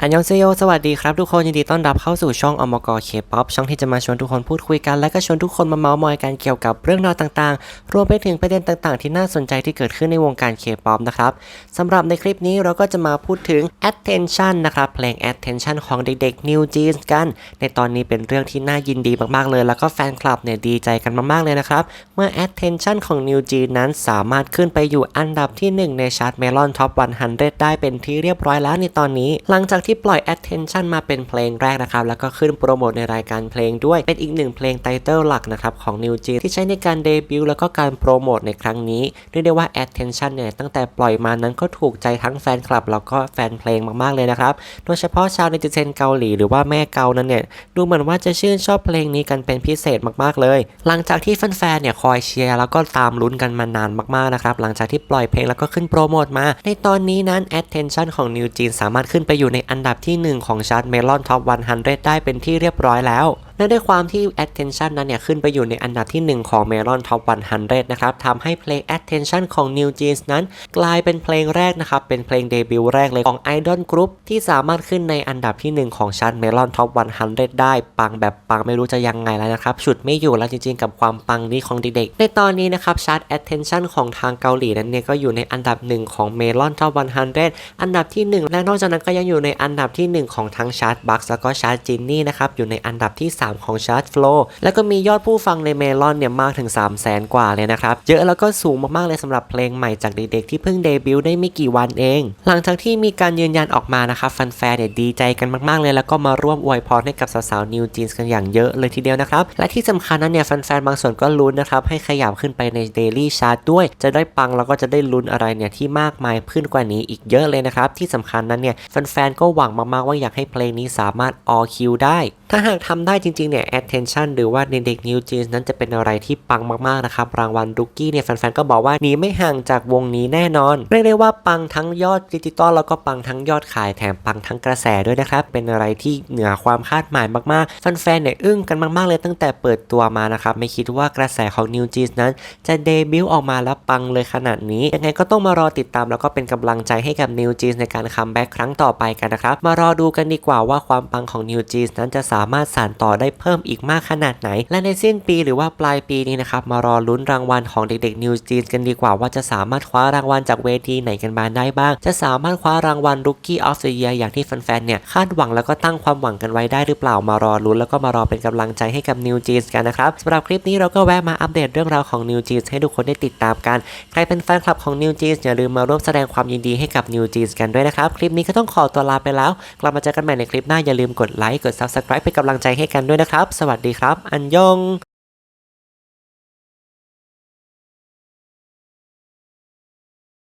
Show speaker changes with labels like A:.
A: อันยองเซโยสวัสดีครับทุกคนยินดีต้อนรับเข้าสู่ช่องอมกเคป๊อปช่องที่จะมาชวนทุกคนพูดคุยกัน และก็ชวนทุกคนมาเมาส์มอยกันเกี่ยวกับเรื่องราวต่างๆ รวมไปถึงประเด็นต่างๆ ที่น่าสนใจที่เกิดขึ้นในวงการเคป๊อปนะครับสำหรับในคลิปนี้เราก็จะมาพูดถึง attention นะครับเพลง attention ของเด็กๆ New Jeans กัน ในตอนนี้เป็นเรื่องที่น่ายินดีมากๆเลย แล้วก็แฟนคลับเนี่ยดีใจกันมากๆเลยนะครับเมื่อ attention ของ New Jeans นั้นสามารถขึ้นไปอยู่อันดับที่หนึ่งในชาร์ต Melon Top 100 ได้เป็นที่เรียบร้อยแล้วในตอนนี้ หลังจากที่ปล่อย attention มาเป็นเพลงแรกนะครับ แล้วก็ขึ้นโปรโมทในรายการเพลงด้วย เป็นอีกหนึ่งเพลงไตเติลหลักนะครับของ New Jeans ที่ใช้ในการเดบิวต์แล้วก็การโปรโมทในครั้งนี้เรียกได้ว่า attention เนี่ยตั้งแต่ปล่อยมานั้นก็ถูกใจทั้งแฟนคลับ แล้วก็แฟนเพลงมาก ๆ เลยนะครับ โดยเฉพาะชาวเนติเซนเกาหลีหรือว่าแม่เกานั้นเนี่ยดูเหมือนว่าจะชื่นชอบเพลงนี้กันเป็นพิเศษมากๆเลย หลังจากที่แฟนๆเนี่ยคอยเชียร์แล้วก็ตามลุ้นกันมานานมากๆนะครับหลังจากที่ปล่อยเพลงแล้วก็ขึ้นโปรโมทมา ในตอนนี้นั้น attention ของ New Jeans สามารถขึ้นไปอยู่ในอันันดับที่ 1 ของชาร์ตเมลอนท็อป100 ได้เป็นที่เรียบร้อยแล้ว เนื่องด้วยความที่ attention นั้นเนี่ยขึ้นไปอยู่ในอันดับที่ 1 ของ Melon Top 100 นะครับทำให้เพลง attention ของ New Jeans นั้น กลายเป็นเพลงแรกนะครับ เป็นเพลงเดบิวต์แรกเลยของ Idol Group ที่สามารถขึ้นในอันดับที่ 1 ของชาร์ต Melon Top 100 ได้ ปังแบบปังไม่รู้จะยังไงแล้วนะครับฉุดไม่อยู่แล้วจริงๆ กับความปังนี้ของเด็กๆในตอนนี้นะครับชาร์ต attention ของทางเกาหลีนั้นเนี่ยก็อยู่ในอันดับหนึ่งของ Melon Top 100 อันดับที่ 1 และนอกจากนั้นก็ยังอยู่ในอันดับที่ 1 ของทั้งชาร์ตบัคแล้วก็ชาร์ตจินนี่นะครับอยู่ในอันดับที่3ของชาร์ต Flow แล้วก็มียอดผู้ฟังในเมลอนเนี่ยมากถึง 3 0 0แสนกว่าเลยนะครับ เยอะแล้วก็สูงมากๆเลยสำหรับเพลงใหม่จากเด็กๆที่เพิ่งเดบิวต์ได้ไม่กี่วันเอง หลังจากที่มีการยืนยันออกมานะครับแฟนๆเนี่ยดีใจกันมากๆเลย แล้วก็มาร่วมอวยพรให้กับสาวๆนิวจีนกันอย่างเยอะเลยทีเดียวนะครับ และที่สำคัญนั้นเนี่ยแฟนๆบางส่วนก็ลุ้นนะครับให้ขยับขึ้นไปในเดลี่ชาร์ด้วย จะได้ปังแล้วก็จะได้ลุ้นอะไรเนี่ยที่มากมายขึ้นกว่านี้อีกเยอะเลยนะครับที่สำคัญนั้นเนี่ยแฟนๆก็หวังมากๆว่าอยากให้เพลงนี้สามารถออคิวได้ ถ้าหากทำได้จริงๆเนี่ย attention หรือว่าในเด็ก New Jeans นั้นจะเป็นอะไรที่ปังมากๆนะครับ รางวัลรุกกี้เนี่ยแฟนๆก็บอกว่าหนีไม่ห่างจากวงนี้แน่นอน เรียกได้ว่าปังทั้งยอดดิจิตอลแล้วก็ปังทั้งยอดขายแถมปังทั้งกระแสด้วยนะครับ เป็นอะไรที่เหนือความคาดหมายมากๆแฟนๆเนี่ยอึ้งกันมากๆเลยตั้งแต่เปิดตัวมานะครับไม่คิดว่ากระแสของ New Jeans นั้น จะเดบิวต์ออกมาแล้วปังเลยขนาดนี้ยังไงก็ต้องมารอติดตามแล้วก็เป็นกำลังใจให้กับ New Jeans ในการคัมแบ็กครั้งต่อไปกันนะครับมารอดูกันดีกว่าว่าความปังของ New Jeans นั้นจะสามารถสานต่อได้เพิ่มอีกมากขนาดไหน และในสิ้นปีหรือว่าปลายปีนี้นะครับมารอลุ้นรางวัลของเด็กๆ New Jeans กันดีกว่าว่าจะสามารถคว้ารางวัลจากเวทีไหนกันมาได้บ้าง จะสามารถคว้ารางวัล Rookie of the Year อย่างที่แฟนๆเนี่ยคาดหวังแล้วก็ตั้งความหวังกันไว้ได้หรือเปล่ามารอลุ้นแล้วก็มารอเป็นกำลังใจให้กับ New Jeans กันนะครับสำหรับคลิปนี้เราก็แวะมาอัปเดตเรื่องราวของ New Jeans ให้ทุกคนได้ติดตามกันใครเป็นแฟนคลับของ New Jeans อย่าลืมมาร่วมแสดงความยินดีให้กับ New Jeans กันด้วยนะครับคลิปนี้ก็ต้องขอตัวลาไปแล้ว กลับมาเจอกันใหม่ในคลิปหน้าอย่าลืมกดไลค์กด Subscribe เป็นกำลังใจให้กันด้วยนะครับ สวัสดีครับ อันยอง